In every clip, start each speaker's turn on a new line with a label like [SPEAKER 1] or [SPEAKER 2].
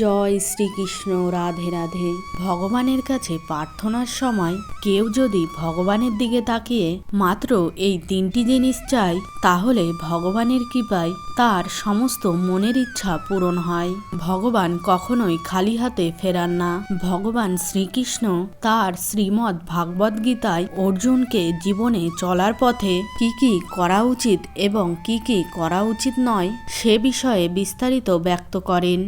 [SPEAKER 1] জয় শ্রীকৃষ্ণ, রাধে রাধে। ভগবানের কাছে প্রার্থনার সময় কেউ যদি ভগবানের দিকে তাকিয়ে মাত্র এই তিনটি জিনিস চায়, তাহলে ভগবানের কৃপায় তার সমস্ত মনের ইচ্ছা পূরণ হয়। ভগবান কখনোই খালি হাতে ফেরান না। ভগবান শ্রীকৃষ্ণ তার শ্রীমদ্ ভাগবত গীতায় অর্জুনকে জীবনে চলার পথে কি কি করা উচিত এবং কি কি করা উচিত নয়, সে বিষয়ে বিস্তারিত ব্যক্ত করেন।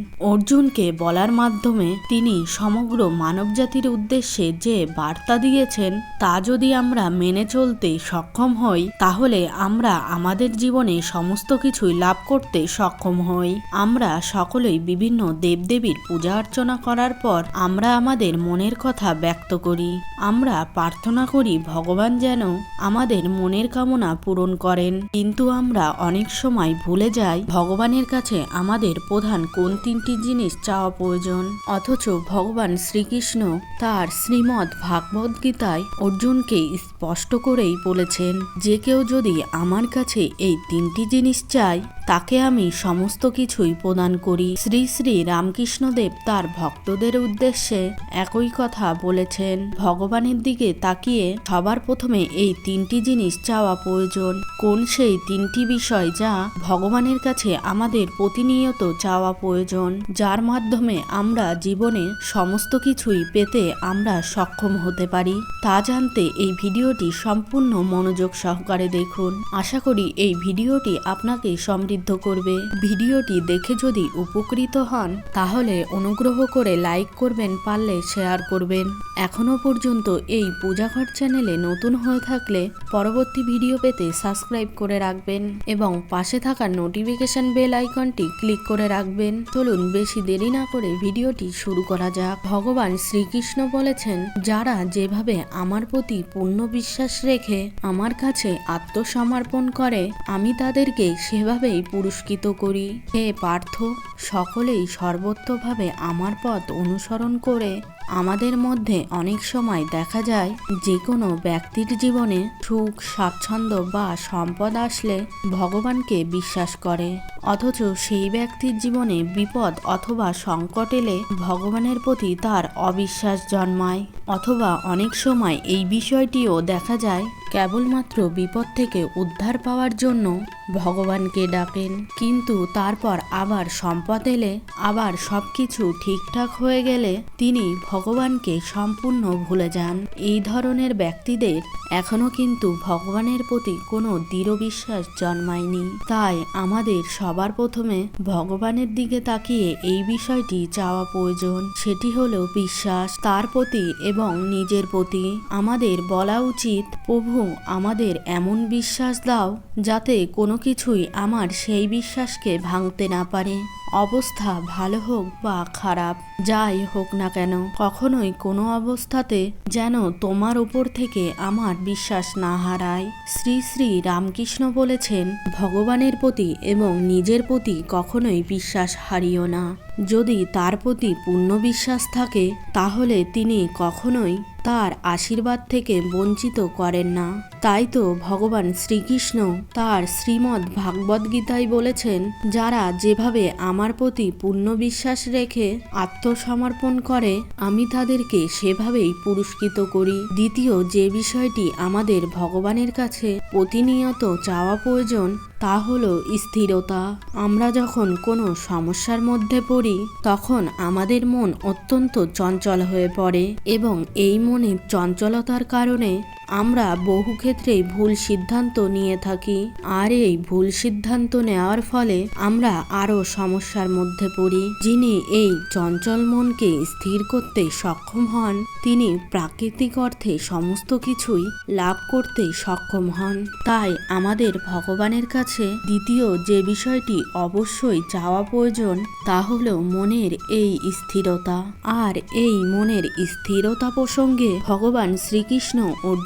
[SPEAKER 1] অর্জুনকে বলার মাধ্যমে তিনি সমগ্র মানবজাতির উদ্দেশ্যে যে বার্তা দিয়েছেন, তা যদি আমরা মেনে চলতে সক্ষম হই, তাহলে আমরা আমাদের জীবনে সমস্ত কিছুই লাভ করতে সক্ষম হই। আমরা সকলেই বিভিন্ন দেবদেবীর পূজা অর্চনা করার পর আমরা আমাদের মনের কথা ব্যক্ত করি। আমরা প্রার্থনা করি, ভগবান যেন আমাদের মনের কামনা পূরণ করেন। কিন্তু আমরা অনেক সময় ভুলে যাই, ভগবানের কাছে আমাদের প্রধান কোন তিনটি জিনিস চাওয়া প্রয়োজন অথচ ভগবান শ্রীকৃষ্ণ তার শ্রীমদ্ ভাগবত গীতায় অর্জুনকে স্পষ্ট করেই বলেছেন, যে কেউ যদি আমার কাছে এই তিনটি জিনিস চায়, তাকে আমি সমস্ত কিছুই প্রদান করি। শ্রী শ্রী রামকৃষ্ণদেব তার ভক্তদের উদ্দেশ্যে একই কথা বলেছেন। ভগবানের দিকে তাকিয়ে সবার প্রথমে এই তিনটি জিনিস চাওয়া প্রয়োজন কোন সেই তিনটি বিষয় যা ভগবানের কাছে আমাদের প্রতিনিয়ত চাওয়া প্রয়োজন যার মাধ্যমে আমরা জীবনে সমস্ত কিছুই পেতে আমরা সক্ষম হতে পারি। তা জানতে এই ভিডিওটি সম্পূর্ণ মনোযোগ সহকারে দেখুন। আশা করি এই ভিডিওটি আপনাকে সমৃদ্ধ করবে। ভিডিওটি দেখে যদি উপকৃত হন, তাহলে অনুগ্রহ করে লাইক করবেন, পারলে শেয়ার করবেন। এখনও পর্যন্ত এই পূজাঘর চ্যানেলে নতুন হয়ে থাকলে পরবর্তী ভিডিও পেতে সাবস্ক্রাইব করে রাখবেন এবং পাশে থাকা নোটিফিকেশন বেল আইকনটি ক্লিক করে রাখবেন। চলুন বেশি দেরি না করে ভিডিওটি শুরু করা যাক। ভগবান শ্রীকৃষ্ণ বলেছেন, যারা যেভাবে আমার প্রতি পূর্ণ বিশ্বাস রেখে আমার কাছে আত্মসমর্পণ করে, আমি তাদেরকে সেভাবেই পুরস্কৃত করি। হে পার্থ, সকলেই সর্বত্রভাবে আমার পথ অনুসরণ করে আমাদের মধ্যে অনেক সময় দেখা যায় যে কোনো ব্যক্তির জীবনে সুখ, স্বাচ্ছন্দ্য বা সম্পদ আসলে ভগবানকে বিশ্বাস করে। অথচ সেই ব্যক্তির জীবনে বিপদ অথবা সংকট এলে ভগবানের প্রতি তার অবিশ্বাস জন্মায়। অথবা অনেক সময় এই বিষয়টিও দেখা যায় কেবলমাত্র বিপদ থেকে উদ্ধার পাওয়ার জন্য ভগবানকে ডাকেন। কিন্তু তারপর আবার সম্পদ এলে, আবার সব কিছু ঠিকঠাক হয়ে গেলে তিনি ভগবানকে সম্পূর্ণ ভুলে যান। এই ধরনের ব্যক্তিদের এখনও কিন্তু ভগবানের প্রতি কোনো দৃঢ় বিশ্বাস জন্মায়নি। তাই আমাদের সবার প্রথমে ভগবানের দিকে তাকিয়ে এই বিষয়টি চাওয়া প্রয়োজন। সেটি হলো বিশ্বাস, তার প্রতি এবং নিজের প্রতি। আমাদের বলা উচিত, প্রভু আমাদের এমন বিশ্বাস দাও যাতে কোনো কিছুই আমার সেই বিশ্বাসকে ভাঙতে না পারে। অবস্থা ভালো হোক বা খারাপ, যাই হোক না কেন, কখনোই কোনো অবস্থাতে যেন তোমার উপর থেকে আমার বিশ্বাস না হারায়। শ্রী শ্রী রামকৃষ্ণ বলেছেন, ভগবানের প্রতি এবং নিজের প্রতি কখনোই বিশ্বাস হারিও না। যদি তার প্রতি পূর্ণ বিশ্বাস থাকে, তাহলে তিনি কখনোই তার আশীর্বাদ থেকে বঞ্চিত করেন না। তাই তো ভগবান শ্রীকৃষ্ণ তার শ্রীমদ্ ভাগবত গীতায় বলেছেন, যারা যেভাবে আমার প্রতি পূর্ণ বিশ্বাস রেখে আত্মসমর্পণ করে, আমি তাদেরকে সেভাবেই পুরস্কৃত করি। দ্বিতীয় যে বিষয়টি আমাদের ভগবানের কাছে প্রতিনিয়ত চাওয়া প্রয়োজন তা হলো স্থিরতা। আমরা যখন কোনো সমস্যার মধ্যে পড়ি, তখন আমাদের মন অত্যন্ত চঞ্চল হয়ে পড়ে এবং এই মনের চঞ্চলতার কারণে আমরা বহু ক্ষেত্রেই ভুল সিদ্ধান্ত নিয়ে থাকি, আর এই ভুল সিদ্ধান্ত নেওয়ার ফলে আমরা আরও সমস্যার মধ্যে পড়ি। যিনি এই চঞ্চল মনকে স্থির করতে সক্ষম হন, তিনি প্রাকৃতিক অর্থে সমস্ত কিছুই লাভ করতে সক্ষম হন। তাই আমাদের ভগবানের কাছে দ্বিতীয় যে বিষয়টি অবশ্যই চাওয়া প্রয়োজন, তা হল মনের এই স্থিরতা। আর এই মনের স্থিরতা প্রসঙ্গে ভগবান শ্রীকৃষ্ণ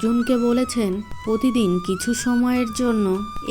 [SPEAKER 1] অর্জুনকে বলেছেন, প্রতিদিন কিছু সময়ের জন্য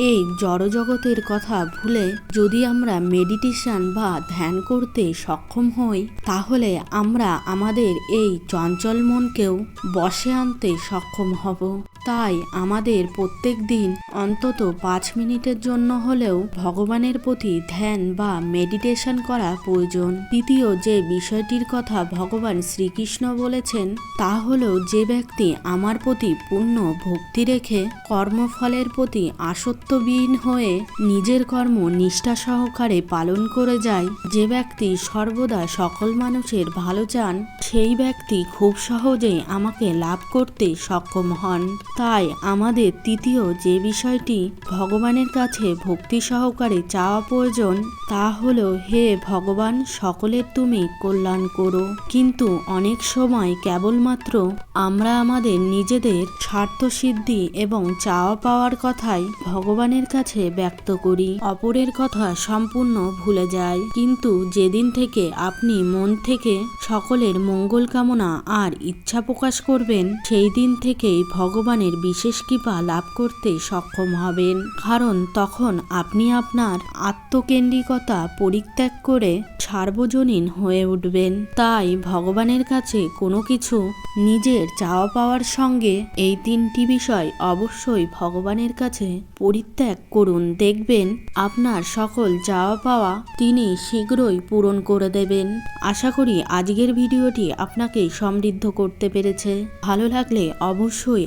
[SPEAKER 1] এই জড়জগতের কথা ভুলে যদি আমরা মেডিটেশন বা ধ্যান করতে সক্ষম হই, তাহলে আমরা আমাদের এই চঞ্চল মনকেও বসে আনতে সক্ষম হব। তাই আমাদের প্রত্যেক দিন অন্তত পাঁচ মিনিটের জন্য হলেও ভগবানের প্রতি ধ্যান বা মেডিটেশন করা প্রয়োজন। দ্বিতীয় যে বিষয়টির কথা ভগবান শ্রীকৃষ্ণ বলেছেন, তা হলো যে ব্যক্তি আমার প্রতি পূর্ণ ভক্তি রেখে কর্মফলের প্রতি আসক্তবিহীন হয়ে নিজের কর্ম নিষ্ঠা সহকারে পালন করে যায়, যে ব্যক্তি সর্বদা সকল মানুষের ভালো চান, সেই ব্যক্তি খুব সহজেই আমাকে লাভ করতে সক্ষম হন। তাই আমাদের তৃতীয় যে বিষয়টি ভগবানের কাছে ভক্তি সহকারে চাওয়া প্রয়োজন, তা হলো, হে ভগবান, সকলের তুমি কল্যাণ করো। কিন্তু অনেক সময় কেবলমাত্র আমরা আমাদের নিজেদের স্বার্থসিদ্ধি এবং চাওয়া পাওয়ার কথাই ভগবানের কাছে ব্যক্ত করি। অপরের কথা সম্পূর্ণ ভুলে যাই। কিন্তু যেদিন থেকে আপনি মন থেকে সকলের মঙ্গল কামনা আর ইচ্ছা প্রকাশ করবেন, সেই দিন থেকেই ভগবানের বিশেষ কৃপা লাভ করতে সক্ষম হবেন। কারণ তখন আপনি আপনার আত্মকেন্দ্রিকতা পরিত্যাগ করে সার্বজনীন হয়ে উঠবেন। তাই ভগবানের কাছে কোনো কিছু নিজের চাওয়া পাওয়ার সঙ্গে এই তিনটি বিষয় অবশ্যই ভগবানের কাছে পরিত্যাগ করুন। দেখবেন আপনার সকল চাওয়া পাওয়া তিনি শীঘ্রই পূরণ করে দেবেন। আশা করি আজকের ভিডিওটি আপনাকে সমৃদ্ধ করতে পেরেছে। ভালো লাগলে অবশ্যই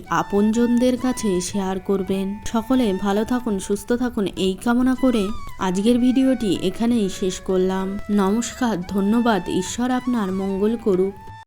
[SPEAKER 1] আপনজনদের কাছে শেয়ার করবেন। সকলে ভালো থাকুন, সুস্থ থাকুন, এই কামনা করে আজকের ভিডিওটি এখানেই শেষ করলাম। নমস্কার, ধন্যবাদ, ঈশ্বর আপনার মঙ্গল করুক।